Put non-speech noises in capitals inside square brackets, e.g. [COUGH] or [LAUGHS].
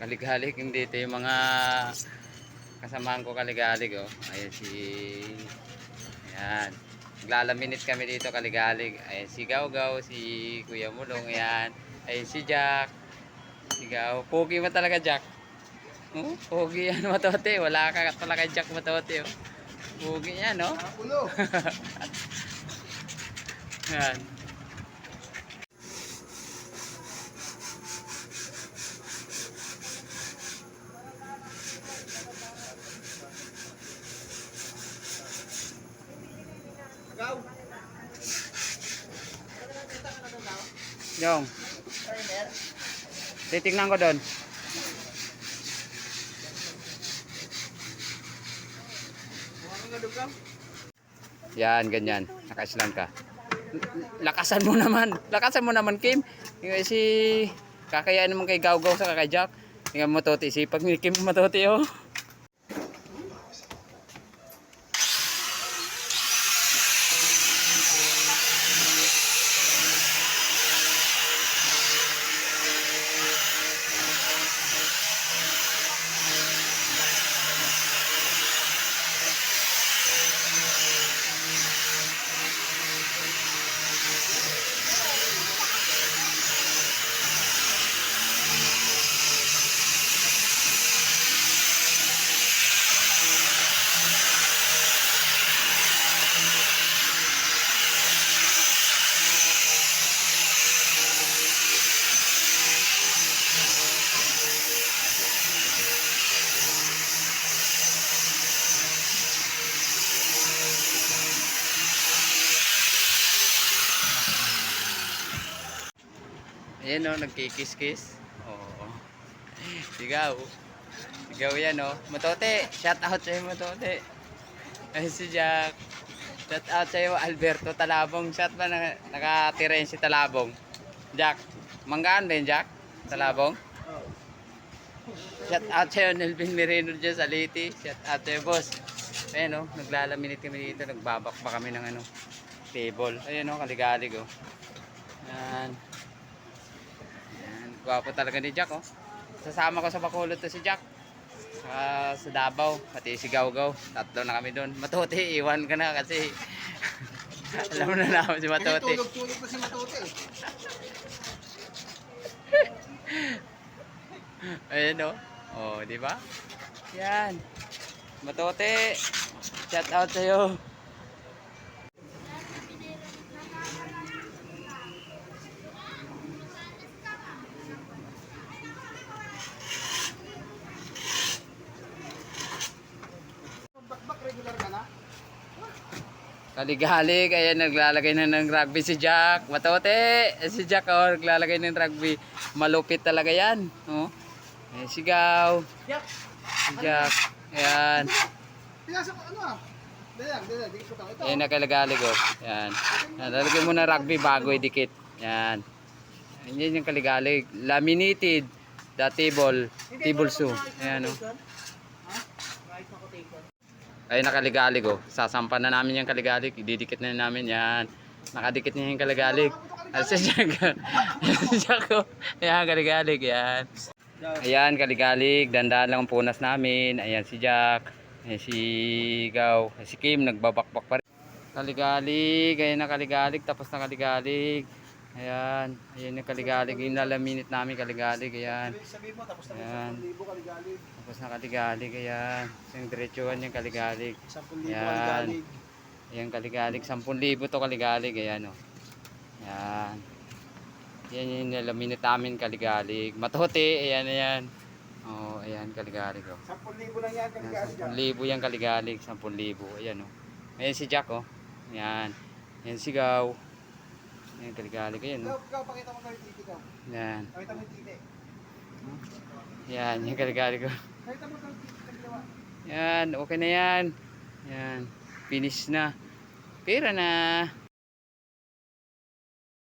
Kaligalig hindi ito yung mga kasamahan ko kaligalig oh. Ayan si Ayan. Naglalaminit kami dito kaligalig. Ayan si Gawgaw, si Kuya Mulong, ayan. Ayan si Jack. Si Gaw. Pogi mo talaga Jack. Oh, pogi yan [LAUGHS] matote. Wala ka talaga Jack matote oh. Pogi yan no? Ulo. [LAUGHS] Ayan. Agaw. Yung. Titignan ko doon. Yan, ganyan. Naka-slang ka. Lakasan mo naman. Lakasan mo naman, Kim. Yung si kakayaan naman kay Gawgaw sa kay Jack. Tingnan mo toti. Si pag ni Kim matoti oh. Ayan oh, nagkikis-kiss. Oo. Sigaw. Sigaw yan oh. Matote, shout out sa'yo Matote. Ay si Jack. Shout out sa'yo Alberto Talabong. Shout ba na, nakatira yun si Talabong? Jack, manggaan ba yun Jack? Talabong? Shout out sa'yo Nelvin Merino dyan sa Liti. Shout out sa'yo boss. Ayan oh, naglalaminit kami dito. Nagbabak pa kami ng ano, table. Ayan oh, kaligalig oh. Yan. Gwapo talaga ni Jack oh. Sasama ko sa Bacolod to si Jack. Sa, sa Davao, pati si Gawgaw. Tatlo na kami doon. Matuti, iwan ka na kasi [LAUGHS] alam na namin si Matuti. tulog-tulog na si Matote. eh. [LAUGHS] Ayan oh. Oh, di ba? Yan. Matuti. Shout out sa'yo. Kaligalig, ayan naglalagay na ng rugby si Jack. Matote, eh, si Jack oh, naglalagay ng rugby. Malupit talaga yan. Oh. Eh, sigaw. Yep. Si Jack. Ayan. Pinasok ano ah. Ayan nakaligalig oh. Ayan. Nalagay mo na rugby bago idikit. Ayan. Ayan yung kaligalig. Laminated. The table. Table saw. Ayan oh. Ay nakaligalig oh. Sasampan na namin yung kaligalig. Ididikit na namin yan. Nakadikit niya yung kaligalig. Ay si Jack. [LAUGHS] si Jack oh. Ayan kaligalig. Ayan. Ayan kaligalig. Dandaan lang ang punas namin. Ayan si Jack. Ayan si Gaw. Si Kim nagbabakbak pa rin. Kaligalig. Ayan na kaligalig. Tapos na kaligalig. Ayan. Ayan yung kaligalig. Yung nalaminit namin kaligalig. Ayan. Sabi mo, tapos na Ayan. libo kaligalig. Tapos na kaligalig. Ayan. Yung diretsuhan yung kaligalig. 10,000 Yan. kaligalig. Ayan kaligalig, 10,000 to kaligalig, ayan o. Ayan. Yan yung nalaminit namin kaligalig. Matote, ayan, ayan. Oh, ayan kaligalig o. 10,000 lang yan kaligalig. ah. 10,000 yung kaligalig, 10,000. Ayan o. Ayan si Jack o. Ayan. Ayan si Gaw. Ayan kaligalig, ayan o. Ikaw, ikaw, pakita mo yung titi ko. Ayan. Pakita mo yung titi. Ayan, yung kaligalig o. Pakita mo yung titi ginawa. Yan, okay na yan. Yan, finish na. Pera na.